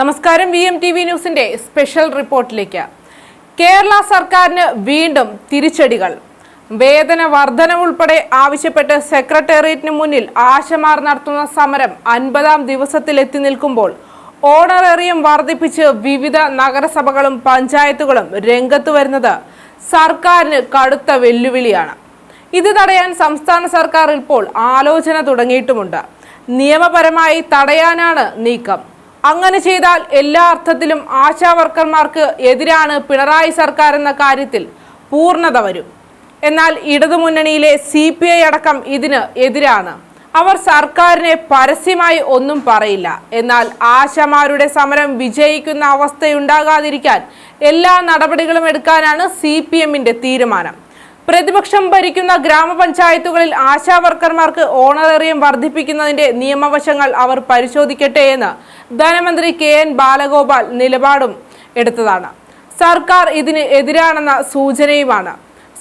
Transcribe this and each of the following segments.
നമസ്കാരം. V M T V ന്യൂസിന്റെ special റിപ്പോർട്ടിലേക്ക്. കേരള സർക്കാരിന് വീണ്ടും തിരിച്ചടികൾ. വേതന വർധന ഉൾപ്പെടെ ആവശ്യപ്പെട്ട് സെക്രട്ടേറിയറ്റിന് മുന്നിൽ ആശമാർ നടത്തുന്ന സമരം അൻപതാം ദിവസത്തിൽ എത്തി നിൽക്കുമ്പോൾ ഓണറേറിയം വർദ്ധിപ്പിച്ച് വിവിധ നഗരസഭകളും പഞ്ചായത്തുകളും രംഗത്ത് വരുന്നത് സർക്കാരിന് കടുത്ത വെല്ലുവിളിയാണ്. ഇത് തടയാൻ സംസ്ഥാന സർക്കാർ ഇപ്പോൾ ആലോചന തുടങ്ങിയിട്ടുമുണ്ട്. നിയമപരമായി തടയാനാണ് നീക്കം. അങ്ങനെ ചെയ്താൽ എല്ലാ അർത്ഥത്തിലും ആശാ വർക്കർമാർക്ക് എതിരാണ് പിണറായി സർക്കാർ എന്ന കാര്യത്തിൽ പൂർണത വരും. എന്നാൽ ഇടതുമുന്നണിയിലെ സി പി ഐ അടക്കം ഇതിന് എതിരാണ്. അവർ സർക്കാരിനെ പരസ്യമായി ഒന്നും പറയില്ല. എന്നാൽ ആശമാരുടെ സമരം വിജയിക്കുന്ന അവസ്ഥയുണ്ടാകാതിരിക്കാൻ എല്ലാ നടപടികളും എടുക്കാനാണ് സി പി തീരുമാനം. പ്രതിപക്ഷം ഭരിക്കുന്ന ഗ്രാമപഞ്ചായത്തുകളിൽ ആശാ വർക്കർമാർക്ക് ഓണറേറിയം വർദ്ധിപ്പിക്കുന്നതിന്റെ നിയമവശങ്ങൾ അവർ പരിശോധിക്കട്ടെ എന്ന് ധനമന്ത്രി കെ എൻ ബാലഗോപാൽ നിലപാടും എടുത്തതാണ്. സർക്കാർ ഇതിന് എതിരാണെന്ന സൂചനയുമാണ്.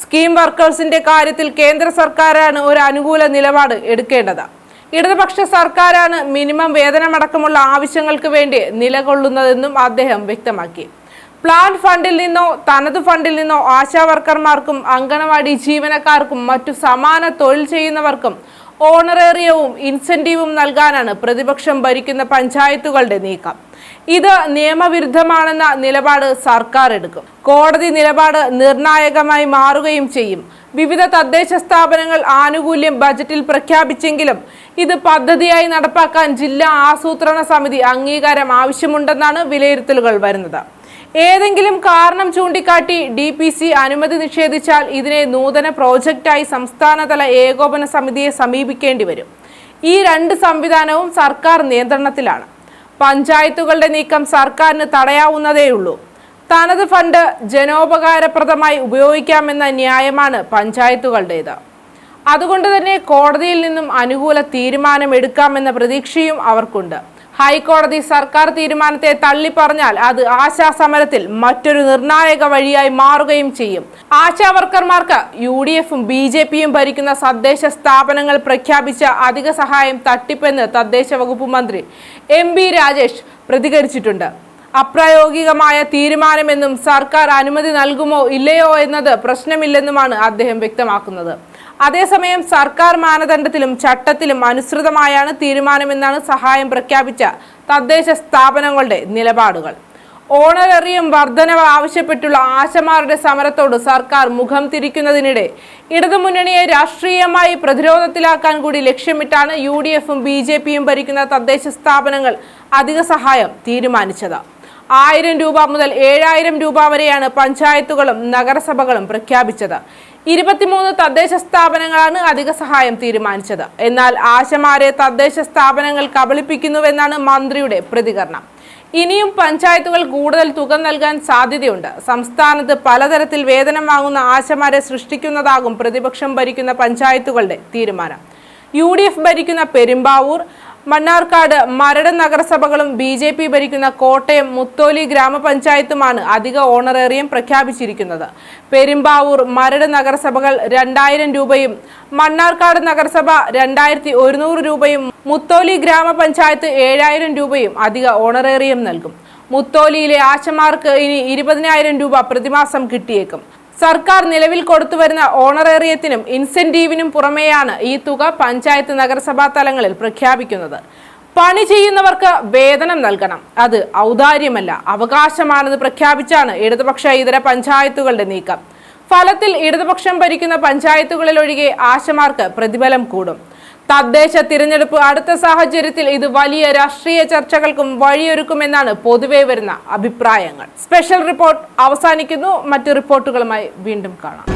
സ്കീം വർക്കേഴ്സിന്റെ കാര്യത്തിൽ കേന്ദ്ര സർക്കാരാണ് ഒരു അനുകൂല നിലപാട് എടുക്കേണ്ടത്. ഇടതുപക്ഷ സർക്കാരാണ് മിനിമം വേതനമടക്കമുള്ള ആവശ്യങ്ങൾക്ക് വേണ്ടി നിലകൊള്ളുന്നതെന്നും അദ്ദേഹം വ്യക്തമാക്കി. പ്ലാൻ ഫണ്ടിൽ നിന്നോ തനത് ഫണ്ടിൽ നിന്നോ ആശാ വർക്കർമാർക്കും അങ്കണവാടി ജീവനക്കാർക്കും മറ്റു സമാന തൊഴിൽ ചെയ്യുന്നവർക്കും ഓണറേറിയവും ഇൻസെന്റീവും നൽകാനാണ് പ്രതിപക്ഷം ഭരിക്കുന്ന പഞ്ചായത്തുകളുടെ നീക്കം. ഇത് നിയമവിരുദ്ധമാണെന്ന നിലപാട് സർക്കാർ എടുക്കും. കോടതി നിലപാട് നിർണായകമായി മാറുകയും ചെയ്യും. വിവിധ തദ്ദേശ സ്ഥാപനങ്ങൾ ആനുകൂല്യം ബജറ്റിൽ പ്രഖ്യാപിച്ചെങ്കിലും ഇത് പദ്ധതിയായി നടപ്പാക്കാൻ ജില്ലാ ആസൂത്രണ സമിതി അംഗീകാരം ആവശ്യമുണ്ടെന്നാണ് വിലയിരുത്തലുകൾ വരുന്നത്. ഏതെങ്കിലും കാരണം ചൂണ്ടിക്കാട്ടി ഡി പി സി അനുമതി നിഷേധിച്ചാൽ ഇതിനെ നൂതന പ്രോജക്റ്റായി സംസ്ഥാനതല ഏകോപന സമിതിയെ സമീപിക്കേണ്ടി വരും. ഈ രണ്ട് സംവിധാനവും സർക്കാർ നിയന്ത്രണത്തിലാണ്. പഞ്ചായത്തുകളുടെ നീക്കം സർക്കാരിന് തടയാവുന്നതേയുള്ളൂ തനത് ഫണ്ട് ജനോപകാരപ്രദമായി ഉപയോഗിക്കാമെന്ന ന്യായമാണ് പഞ്ചായത്തുകളുടേത്. അതുകൊണ്ട് തന്നെ കോടതിയിൽ നിന്നും അനുകൂല തീരുമാനം എടുക്കാമെന്ന പ്രതീക്ഷയും അവർക്കുണ്ട്. ഹൈക്കോടതി സർക്കാർ തീരുമാനത്തെ തള്ളിപ്പറഞ്ഞാൽ അത് ആശാസമരത്തിൽ മറ്റൊരു നിർണായക വഴിയായി മാറുകയും ചെയ്യും. ആശാ വർക്കർമാർക്ക് യു ഡി എഫും ബി ജെ പിയും ഭരിക്കുന്ന തദ്ദേശ സ്ഥാപനങ്ങൾ പ്രഖ്യാപിച്ച അധിക സഹായം തട്ടിപ്പെന്ന് തദ്ദേശ വകുപ്പ് മന്ത്രി എം ബി രാജേഷ് പ്രതികരിച്ചിട്ടുണ്ട്. അപ്രായോഗികമായ തീരുമാനമെന്നും സർക്കാർ അനുമതി നൽകുമോ ഇല്ലയോ എന്നത് പ്രശ്നമില്ലെന്നുമാണ് അദ്ദേഹം വ്യക്തമാക്കുന്നത്. അതേസമയം സർക്കാർ മാനദണ്ഡത്തിലും ചട്ടത്തിലും അനുസൃതമായാണ് തീരുമാനമെന്നാണ് സഹായം പ്രഖ്യാപിച്ച തദ്ദേശ സ്ഥാപനങ്ങളുടെ നിലപാടുകൾ. ഓണറേറിയം വർധനവ് ആവശ്യപ്പെട്ടുള്ള ആശമാരുടെ സമരത്തോട് സർക്കാർ മുഖം തിരിക്കുന്നതിനിടെ ഇടതുമുന്നണിയെ രാഷ്ട്രീയമായി പ്രതിരോധത്തിലാക്കാൻ കൂടി ലക്ഷ്യമിട്ടാണ് യു ഡി എഫും ബി ജെ പിയും ഭരിക്കുന്ന തദ്ദേശ സ്ഥാപനങ്ങൾ അധിക സഹായം തീരുമാനിച്ചത്. ആയിരം രൂപ മുതൽ ഏഴായിരം രൂപ വരെയാണ് പഞ്ചായത്തുകളും നഗരസഭകളും പ്രഖ്യാപിച്ചത്. ഇരുപത്തിമൂന്ന് തദ്ദേശ സ്ഥാപനങ്ങളാണ് അധിക സഹായം തീരുമാനിച്ചത്. എന്നാൽ ആശമാരെ തദ്ദേശ സ്ഥാപനങ്ങൾ കബളിപ്പിക്കുന്നുവെന്നാണ് മന്ത്രിയുടെ പ്രതികരണം. ഇനിയും പഞ്ചായത്തുകൾ കൂടുതൽ തുക നൽകാൻ സാധ്യതയുണ്ട്. സംസ്ഥാനത്ത് പലതരത്തിൽ വേതനം വാങ്ങുന്ന ആശമാരെ സൃഷ്ടിക്കുന്നതാകും പ്രതിപക്ഷം ഭരിക്കുന്ന പഞ്ചായത്തുകളുടെ തീരുമാനം. യു ഭരിക്കുന്ന പെരുമ്പാവൂർ മണ്ണാർക്കാട് മരട് നഗരസഭകളും ബി ജെ പി ഭരിക്കുന്ന കോട്ടയം മുത്തോലി ഗ്രാമപഞ്ചായത്തുമാണ് അധിക ഓണറേറിയം പ്രഖ്യാപിച്ചിരിക്കുന്നത്. പെരുമ്പാവൂർ മരട് നഗരസഭകൾ രണ്ടായിരം രൂപയും മണ്ണാർക്കാട് നഗരസഭ രണ്ടായിരത്തി ഒരുന്നൂറ് രൂപയും മുത്തോലി ഗ്രാമപഞ്ചായത്ത് ഏഴായിരം രൂപയും അധിക ഓണറേറിയം നൽകും. മുത്തോലിയിലെ ആശമാർക്ക് ഇനി ഇരുപതിനായിരം രൂപ പ്രതിമാസം കിട്ടിയേക്കും. സർക്കാർ നിലവിൽ കൊടുത്തുവരുന്ന ഓണറേറിയത്തിനും ഇൻസെന്റീവിനും പുറമെയാണ് ഈ തുക പഞ്ചായത്ത് നഗരസഭാ തലങ്ങളിൽ പ്രഖ്യാപിക്കുന്നത്. പണി ചെയ്യുന്നവർക്ക് വേതനം നൽകണം. അത് ഔദാര്യമല്ല അവകാശമാണെന്ന് പ്രഖ്യാപിച്ചാണ് ഇടതുപക്ഷ ഇതര പഞ്ചായത്തുകളുടെ നീക്കം. ഫലത്തിൽ ഇടതുപക്ഷം ഭരിക്കുന്ന പഞ്ചായത്തുകളിലൊഴികെ ആശമാർക്ക് പ്രതിഫലം കൂടും. തദ്ദേശ തിരഞ്ഞെടുപ്പ് അടുത്ത സാഹചര്യത്തിൽ ഇത് വലിയ രാഷ്ട്രീയ ചർച്ചകൾക്കും വഴിയൊരുക്കുമെന്നാണ് പൊതുവെ വരുന്ന അഭിപ്രായങ്ങൾ. സ്പെഷ്യൽ റിപ്പോർട്ട് അവസാനിക്കുന്നു. മറ്റു റിപ്പോർട്ടുകളുമായി വീണ്ടും കാണാം.